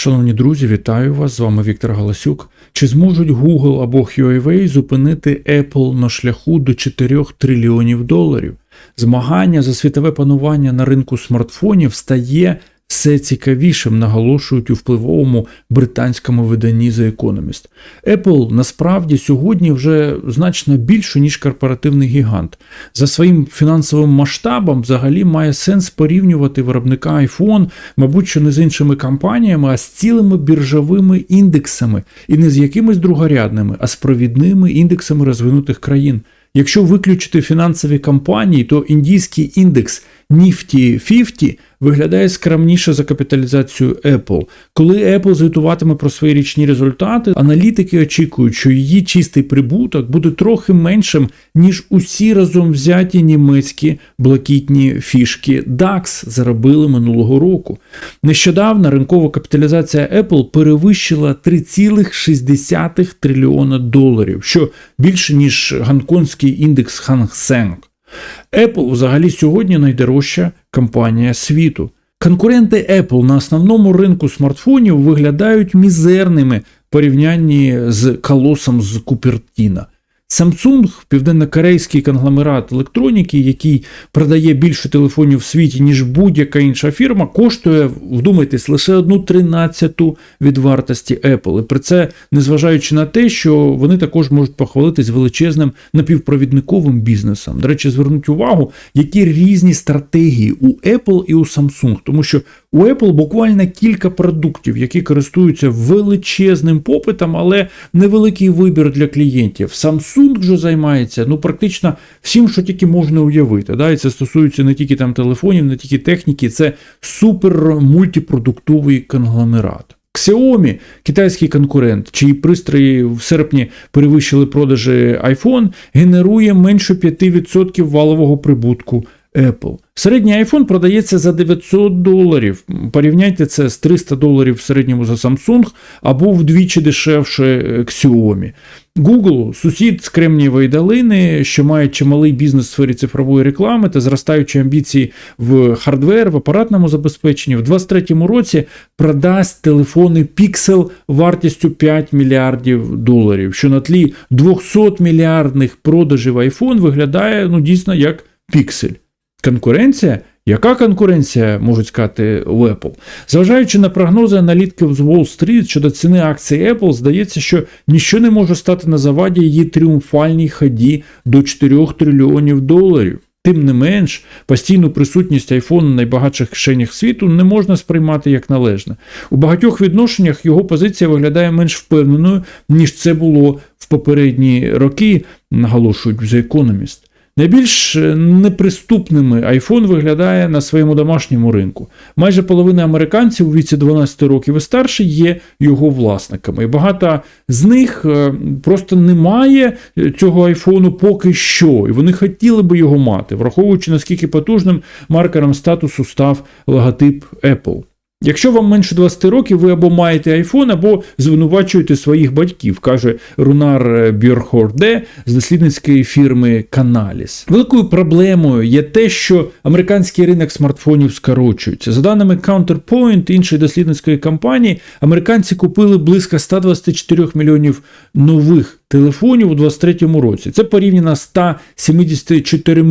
Шановні друзі, вітаю вас! З вами Віктор Галасюк. Чи зможуть Google або Huawei зупинити Apple на шляху до 4 трильйонів доларів? Змагання за світове панування на ринку смартфонів стає все цікавішим, наголошують у впливовому британському виданні The Economist. Apple насправді сьогодні вже значно більше, ніж корпоративний гігант. За своїм фінансовим масштабом взагалі має сенс порівнювати виробника iPhone, мабуть, що не з іншими компаніями, а з цілими біржовими індексами, і не з якимись другорядними, а з провідними індексами розвинутих країн. Якщо виключити фінансові компанії, то індійський індекс Nifty 50 виглядає скромніше за капіталізацію Apple. Коли Apple звітуватиме про свої річні результати, аналітики очікують, що її чистий прибуток буде трохи меншим, ніж усі разом взяті німецькі блакитні фішки DAX заробили минулого року. Нещодавно ринкова капіталізація Apple перевищила 3,6 трильйона доларів, що більше ніж гонконгський індекс Hang Seng. Apple взагалі сьогодні найдорожча компанія світу. Конкуренти Apple на основному ринку смартфонів виглядають мізерними в порівнянні з колосом з Купертіна. Samsung, південнокорейський конгломерат електроніки, який продає більше телефонів в світі, ніж будь-яка інша фірма, коштує, вдумайтесь, лише одну тринадцяту від вартості Apple. І при це, незважаючи на те, що вони також можуть похвалитись величезним напівпровідниковим бізнесом. До речі, звернуть увагу, які різні стратегії у Apple і у Samsung, тому що у Apple буквально кілька продуктів, які користуються величезним попитом, але невеликий вибір для клієнтів. Samsung же займається ну практично всім, що тільки можна уявити. Да? І це стосується не тільки там телефонів, не тільки техніки, це супер мультипродуктовий конгломерат. Xiaomi, китайський конкурент, чиї пристрої в серпні перевищили продажі iPhone, генерує менше 5% валового прибутку Apple. Середній iPhone продається за 900 доларів. Порівняйте це з 300 доларів в середньому за Samsung або вдвічі дешевше Xiaomi. Google сусід з Кремнієвої долини, що має чималий бізнес в сфері цифрової реклами та зростаючі амбіції в хардвер, в апаратному забезпеченні, в 2023 році продасть телефони Pixel вартістю 5 мільярдів доларів, що на тлі 200 мільярдних продажів iPhone виглядає ну, дійсно як піксель. Конкуренція? Яка конкуренція, можуть сказати, в Apple? Зважаючи на прогнози аналітиків з Wall Street щодо ціни акцій Apple, здається, що ніщо не може стати на заваді її тріумфальній ході до 4 трильйонів доларів. Тим не менш, постійну присутність iPhone на найбагатших кишенях світу не можна сприймати як належне. У багатьох відношеннях його позиція виглядає менш впевненою, ніж це було в попередні роки, наголошують The Economist. Найбільш неприступними iPhone виглядає на своєму домашньому ринку. Майже половина американців у віці 12 років і старше є його власниками. І багато з них е, просто немає цього айфону поки що, і вони хотіли би його мати, враховуючи наскільки потужним маркером статусу став логотип Apple. Якщо вам менше 20 років, ви або маєте iPhone, або звинувачуєте своїх батьків, каже Рунар Бьорхорде з дослідницької фірми Canalys. Великою проблемою є те, що американський ринок смартфонів скорочується. За даними Counterpoint, іншої дослідницької компанії, американці купили близько 124 мільйонів нових. Телефонів у 23-му році це порівняно з 174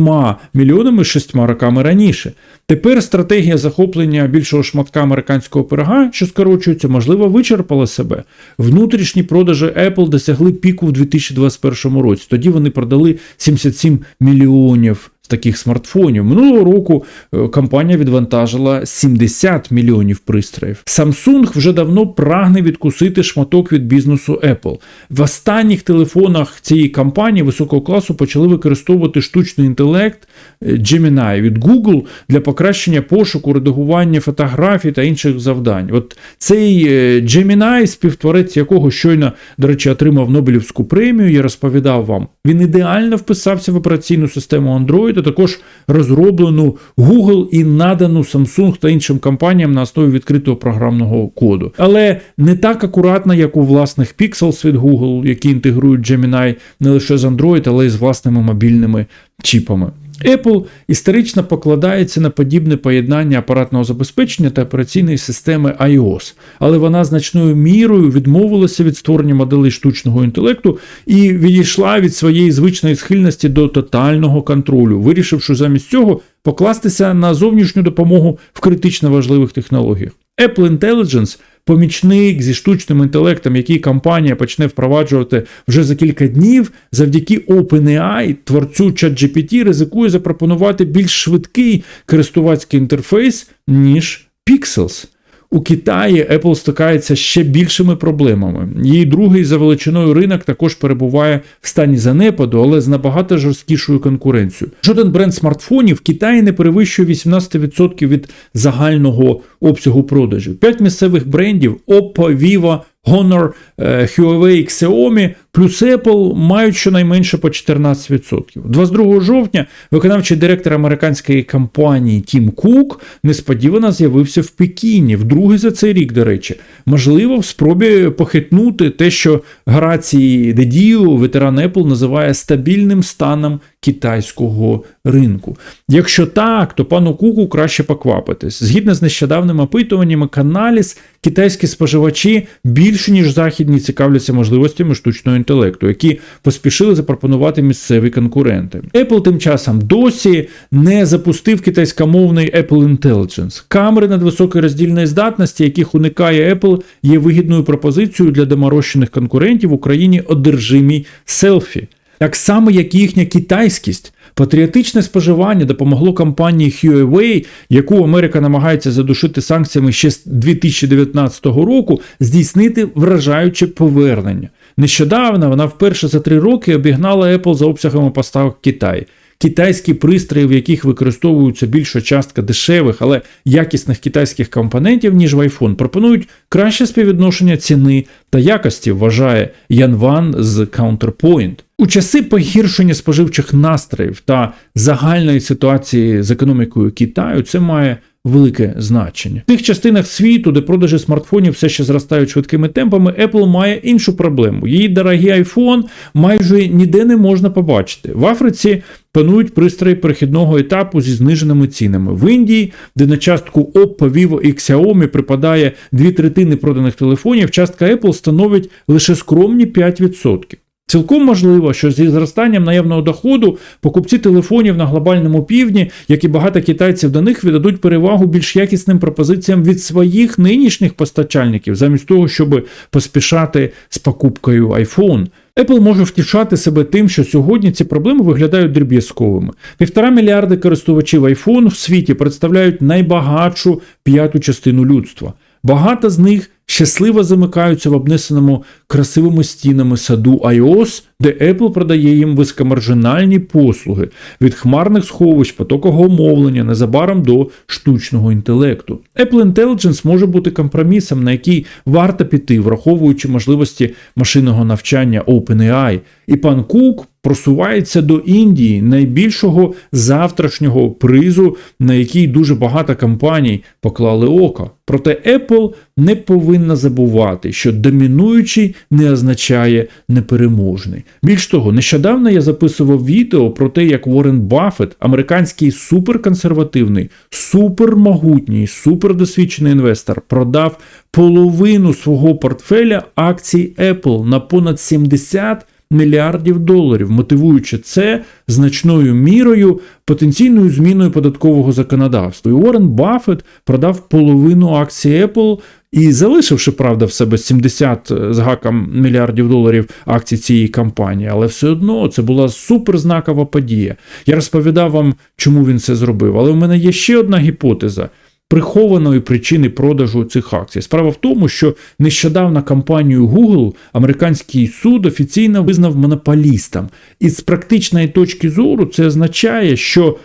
мільйонами шістьма роками раніше. Тепер стратегія захоплення більшого шматка американського пирога, що скорочується, можливо, вичерпала себе. Внутрішні продажі Apple досягли піку в 2021 році. Тоді вони продали 77 мільйонів таких смартфонів. Минулого року е, компанія відвантажила 70 мільйонів пристроїв. Samsung вже давно прагне відкусити шматок від бізнесу Apple. В останніх телефонах цієї компанії високого класу почали використовувати штучний інтелект е, Gemini від Google для покращення пошуку, редагування фотографій та інших завдань. От цей е, Gemini, співтворець якого щойно, до речі, отримав Нобелівську премію, я розповідав вам. Він ідеально вписався в операційну систему Android та також розроблену Google і надану Samsung та іншим компаніям на основі відкритого програмного коду. Але не так акуратно, як у власних Pixels від Google, які інтегрують Gemini не лише з Android, але й з власними мобільними чіпами. Apple історично покладається на подібне поєднання апаратного забезпечення та операційної системи iOS, але вона значною мірою відмовилася від створення моделей штучного інтелекту і відійшла від своєї звичної схильності до тотального контролю, вирішивши замість цього покластися на зовнішню допомогу в критично важливих технологіях. Apple Intelligence помічник зі штучним інтелектом, який компанія почне впроваджувати вже за кілька днів, завдяки OpenAI, творцю ChatGPT, ризикує запропонувати більш швидкий користувацький інтерфейс, ніж Pixels. У Китаї Apple стикається ще більшими проблемами. Її другий за величиною ринок також перебуває в стані занепаду, але з набагато жорсткішою конкуренцією. Жоден бренд смартфонів в Китаї не перевищує 18% від загального обсягу продажів. П'ять місцевих брендів Oppo, Vivo, Honor, е, Huawei, Xiaomi плюс Apple мають щонайменше по 14%. 22 жовтня виконавчий директор американської компанії Тім Кук несподівано з'явився в Пекіні, вдруге за цей рік, до речі. Можливо, в спробі похитнути те, що Грації Дедіо, ветеран Apple, називає стабільним станом китайського ринку. Якщо так, то пану Куку краще поквапитись. Згідно з нещодавними опитуваннями, Каналіс, китайські споживачі більше ніж західні цікавляться можливостями штучного інтелекту, які поспішили запропонувати місцеві конкуренти. Apple тим часом досі не запустив китайськомовний Apple Intelligence. Камери надвисокої роздільної здатності, яких уникає Apple, є вигідною пропозицією для доморощених конкурентів в Україні одержимі селфі. Так само, як і їхня китайськість. Патріотичне споживання допомогло компанії Huawei, яку Америка намагається задушити санкціями ще з 2019 року, здійснити вражаюче повернення. Нещодавно вона вперше за три роки обігнала Apple за обсягами поставок Китай. Китайські пристрої, в яких використовуються більша частка дешевих, але якісних китайських компонентів, ніж в iPhone, пропонують краще співвідношення ціни та якості, вважає Ян Ван з Counterpoint. У часи погіршення споживчих настроїв та загальної ситуації з економікою Китаю це має велике значення. В тих частинах світу, де продажі смартфонів все ще зростають швидкими темпами, Apple має іншу проблему. Її дорогий iPhone майже ніде не можна побачити. В Африці панують пристрої перехідного етапу зі зниженими цінами. В Індії, де на частку Oppo, Vivo і Xiaomi припадає дві третини проданих телефонів, частка Apple становить лише скромні 5%. Цілком можливо, що зі зростанням наявного доходу покупці телефонів на глобальному півдні, як і багато китайців до них, віддадуть перевагу більш якісним пропозиціям від своїх нинішніх постачальників, замість того, щоб поспішати з покупкою iPhone. Apple може втішати себе тим, що сьогодні ці проблеми виглядають дріб'язковими. Півтора мільярди користувачів iPhone в світі представляють найбагатшу п'яту частину людства. Багато з них щасливо замикаються в обнесеному красивими стінами саду iOS, де Apple продає їм високомаржинальні послуги від хмарних сховищ, потокового мовлення незабаром до штучного інтелекту. Apple Intelligence може бути компромісом, на який варто піти, враховуючи можливості машинного навчання OpenAI. І пан Кук просувається до Індії, найбільшого завтрашнього призу, на який дуже багато компаній поклали око. Проте Apple не повинна забувати, що домінуючий не означає непереможний. Більш того, нещодавно я записував відео про те, як Уоррен Баффет, американський суперконсервативний, супермогутній, супердосвідчений інвестор, продав половину свого портфеля акцій Apple на понад 70 мільярдів доларів, мотивуючи це значною мірою потенційною зміною податкового законодавства. І Уоррен Баффет продав половину акцій Apple і залишивши, правда, в себе 70 з гаком мільярдів доларів акцій цієї компанії, але все одно це була суперзнакова подія. Я розповідав вам, чому він це зробив. Але в мене є ще одна гіпотеза прихованої причини продажу цих акцій. Справа в тому, що нещодавно компанію Google американський суд офіційно визнав монополістом. І з практичної точки зору це означає, що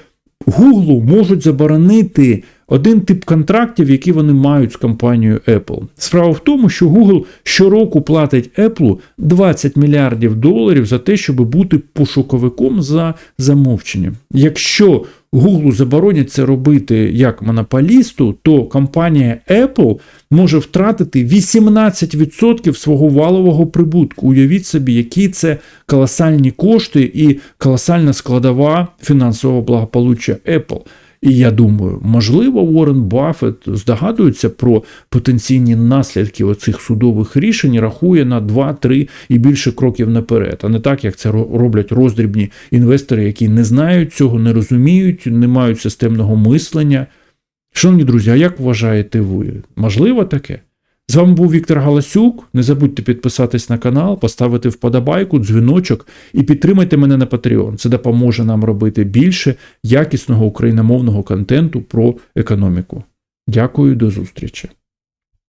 Google можуть заборонити один тип контрактів, які вони мають з компанією Apple. Справа в тому, що Google щороку платить Apple 20 мільярдів доларів за те, щоб бути пошуковиком за замовченням. Якщо Google заборонять це робити як монополісту, то компанія Apple може втратити 18% свого валового прибутку. Уявіть собі, які це колосальні кошти і колосальна складова фінансового благополуччя Apple. І я думаю, можливо, Уоррен Баффет здогадується про потенційні наслідки оцих судових рішень, рахує на 2-3 і більше кроків наперед, а не так, як це роблять роздрібні інвестори, які не знають цього, не розуміють, не мають системного мислення. Шановні друзі, а як вважаєте ви? Можливо таке? З вами був Віктор Галасюк. Не забудьте підписатись на канал, поставити вподобайку, дзвіночок і підтримайте мене на Patreon. Це допоможе нам робити більше якісного україномовного контенту про економіку. Дякую, до зустрічі.